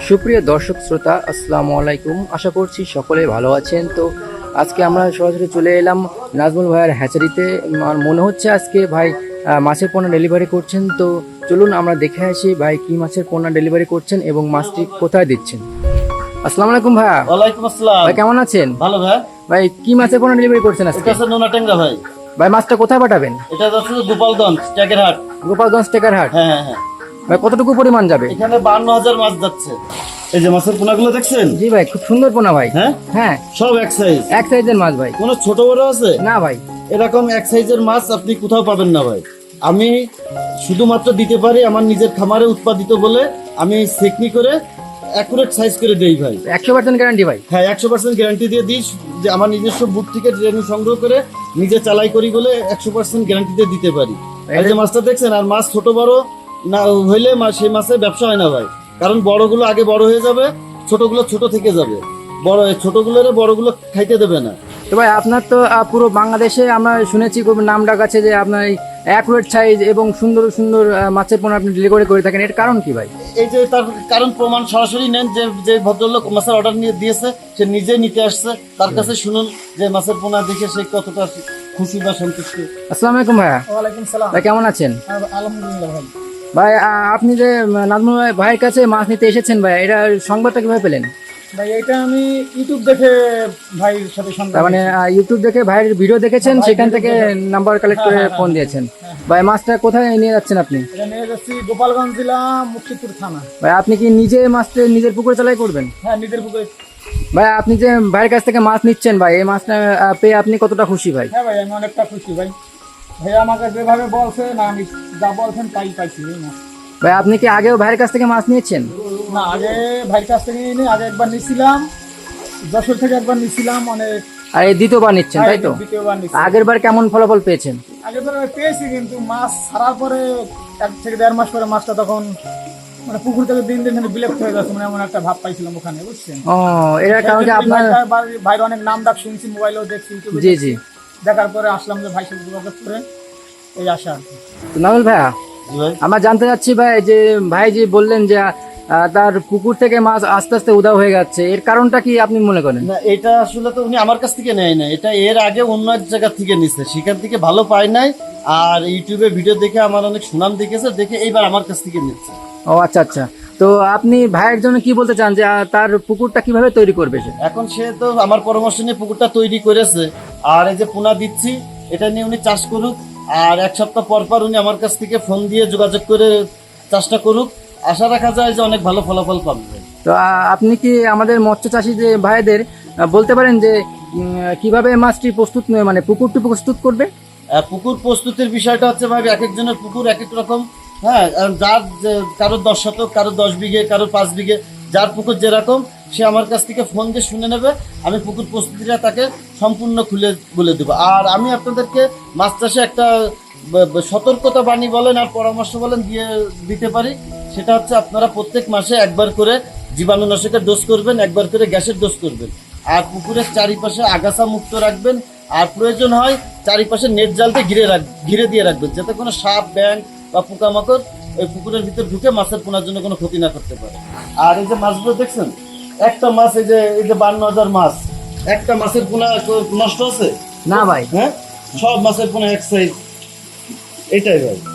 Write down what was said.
সুপ্রিয় দর্শক শ্রোতা আসসালামু আলাইকুম। আশা করছি সকলে ভালো আছেন। তো আজকে আমরা সরাসরি চলে এলাম নাজমুল ভাইয়ের হ্যাচারিতে। আমার মনে হচ্ছে আজকে ভাই মাছের পণ্য ডেলিভারি করছেন। তো চলুন আমরা দেখে আসি ভাই কি মাছের পণ্য ডেলিভারি করছেন এবং মাছটি কোথায় দিচ্ছেন। আসসালামু আলাইকুম ভাইয়া। ওয়ালাইকুম আসসালাম। ভাই কেমন আছেন? ভালো ভাই। ভাই কি মাছের পণ্য ডেলিভারি করছেন আজকে? এটা নোনা ট্যাংরা ভাই। ভাই মাছটা কোথায় পাঠাবেন? এটা যাচ্ছে গোপালগঞ্জ ট্যাগেরহাট গোপালগঞ্জ টেকারহাট। হ্যাঁ হ্যাঁ হ্যাঁ। ভাই কতটুকু পরিমাণ যাবে? এখানে বান্ন হাজার মাছ যাচ্ছে। এই যে মাছের পোনাগুলো দেখছেন? জি ভাই খুব সুন্দর পোনা ভাই। হ্যাঁ? হ্যাঁ। সব এক সাইজ এক সাইজের মাছ ভাই। কোনো ছোট বড় আছে? না ভাই। এরকম এক সাইজের মাছ আপনি কোথাও পাবেন না ভাই। আমি শুধুমাত্র দিতে পারি আমার নিজের খামারে উৎপাদিত বলে আমি সেকনি করে অ্যাকুরেট সাইজ করে দেই ভাই। একশো পার্সেন্ট গ্যারান্টি ভাই? হ্যাঁ একশো পার্সেন্ট গ্যারান্টি দিয়ে দিই যে আমার নিজস্ব বুট থেকে ট্রেনিং সংগ্রহ করে নিজে চালাই করি বলে একশো পার্সেন্ট গ্যারান্টি দিয়ে দিতে পারি। এই যে মাছটা দেখছেন আর মাছ ছোট বড় না হইলে মা- সেই মাছের ব্যবসা হয় না ভাই। কারণ বড়গুলো আগে বড় হয়ে যাবে ছোটগুলো ছোট থেকে যাবে। বড় ছোটগুলোরে বড়গুলো খাইতে দেবে না। তো ভাই আপনার তো পুরো বাংলাদেশে আমরা শুনেছি খুব নাম ডাক আছে যে আপনার অ্যাকুরেট সাইজ এবং সুন্দর সুন্দর মাছের পণ্য আপনি ডেলিভারি করে থাকেন। এর কারণ কি ভাই? এই যে তার কারণ প্রমাণ সরাসরি নেন যে যে ভদ্রলোক মাছের অর্ডার নিয়ে দিয়েছে সে নিজে নিতে আসছে। তার কাছে শুনুন যে মাছের পোনা দেখে সে কতটা খুশি বা সন্তুষ্ট। আসসালামু আলাইকুম ভাইয়া। ওয়ালাইকুম সালাম। ভাই কেমন আছেন? আলহামদুলিল্লাহ ভাই ভাই আপনি যে নাজমুল ভাই- ভাইয়ের কাছে মাছ নিতে এসেছেন ভাই এটা সংবাদটা কীভাবে পেলেন? ভাই এটা আমি ইউটিউব দেখে ভাইয়ের সাথে তার মানে ইউটিউব দেখে ভাইয়ের ভিডিও দেখেছেন সেখান থেকে নাম্বার কালেক্ট করে ফোন দিয়েছেন। ভাই মাছটা কোথায় নিয়ে যাচ্ছেন আপনি? এটা নিয়ে যাচ্ছি গোপালগঞ্জ জেলা মুক্তিপুর থানা। ভাই আপনি কি নিজে মাছটা নিজের পুকুরে চালাই করবেন? হ্যাঁ নিজের পুকুরে। ভাই আপনি যে ভাইয়ের কাছ থেকে মাছ নিচ্ছেন ভাই এই মাছটা পেয়ে আপনি কতটা খুশি ভাই? হ্যাঁ ভাই আমি অনেকটা খুশি ভাই। ভাই আমাকে যেভাবে বলছে না আমি যা বলছেন তাই পাইছি মাছ। ভাই আপনি কি আগেও ভাইয়ের কাছ থেকে মাছ নিয়েছেন? না আগে ভাইয়ের কাছ থেকে নিয়ে আগে একবার নিছিলাম। যশোর থেকে একবার নিছিলাম অনেক আর এই দ্বিতীয়বার নিচ্ছেন তাই তো? আগের বার কেমন ফলাফল পেয়েছেন? আগে তো পেয়েছি কিন্তু মাছ ছাড়ার পরে এক থেকে দেড় মাস পরে মাছটা তখন মানে পুকুর থেকে দিন দিন বিলেপ্ত হয়ে যাচ্ছে মানে এমন একটা ভাব পাইছিলাম ওখানে বুঝছেন? ও এর কারণ আপনার ভাইয়ের অনেক নাম ডাক শুনছি মোবাইলেও দেখছি জি জি। দেখার পরে আসলাম যে ভাই সাথে যোগাযোগ করে এই আশা নামুল ভাইয়া আমরা জানতে চাচ্ছি ভাই যে ভাই যে বললেন যে তার পুকুর থেকে মাছ আস্তে আস্তে উদাও হয়ে যাচ্ছে এর কারণটা কি আপনি মনে করেন? না এটা আসলে তো উনি আমার কাছ থেকে নেয় না এটা এর আগে অন্য এক জায়গা থেকে নিচ্ছে সেখান থেকে ভালো পায় নাই। আর ইউটিউবে ভিডিও দেখে আমার অনেক সুনাম দেখেছে দেখে এইবার আমার কাছ থেকে নিচ্ছে। ও আচ্ছা আচ্ছা। তো আপনি ভাইয়ের জন্য কি বলতে চান যে আহ, তার পুকুরটা কীভাবে তৈরি করবে সে? এখন সে তো আমার পরামর্শ নিয়ে পুকুরটা তৈরি করেছে। আর এই যে পোনা দিচ্ছি এটা নিয়ে উনি চাষ করুক। আর এক সপ্তাহ পর পর উনি আমার কাছ থেকে ফোন দিয়ে যোগাযোগ করে চাষটা করুক। আশা রাখা যায় যে অনেক ভালো ফলাফল পাবে। তো আপনি কি আমাদের মৎস্য চাষি যে ভাইদের বলতে পারেন যে কীভাবে মাছটি প্রস্তুত মানে পুকুরটি প্রস্তুত করবে? পুকুর প্রস্তুতির বিষয়টা হচ্ছে ভাই এক একজনের পুকুর এক এক রকম। হ্যাঁ যার কারোর দশ শতক কারোর দশ বিঘে কারোর পাঁচ বিঘে যার পুকুর যেরকম সে আমার কাছ থেকে ফোন দিয়ে শুনে নেবে, আমি পুকুর প্রস্তুতিটা তাকে সম্পূর্ণ খুলে বলে দেবো। আর আমি আপনাদেরকে মাছ চাষে একটা সতর্কতা বাণী বলেন আর পরামর্শ বলেন দিয়ে দিতে পারি। সেটা হচ্ছে আপনারা প্রত্যেক মাসে একবার করে জীবাণুনাশকের ডোজ করবেন, একবার করে গ্যাসের ডোজ করবেন। আর পুকুরের চারিপাশে আগাছা মুক্ত রাখবেন। আর প্রয়োজন হয় চারিপাশে নেট জালতে ঘিরে রাখ, ঘিরে দিয়ে রাখবেন, যাতে কোনো সাপ ব্যাং বা পোকামাকড় ওই পুকুরের ভিতর ঢুকে মাছের পোনার জন্য কোনো ক্ষতি না করতে পারে। আর এই যে মাছগুলো দেখছেন একটা মাছ এই যে এই যে বান্ন হাজার মাছ একটা মাছের পোনা নষ্ট আছে? না ভাই। হ্যাঁ? সব মাছের পোনা এক সাইজ এটাই ভাই।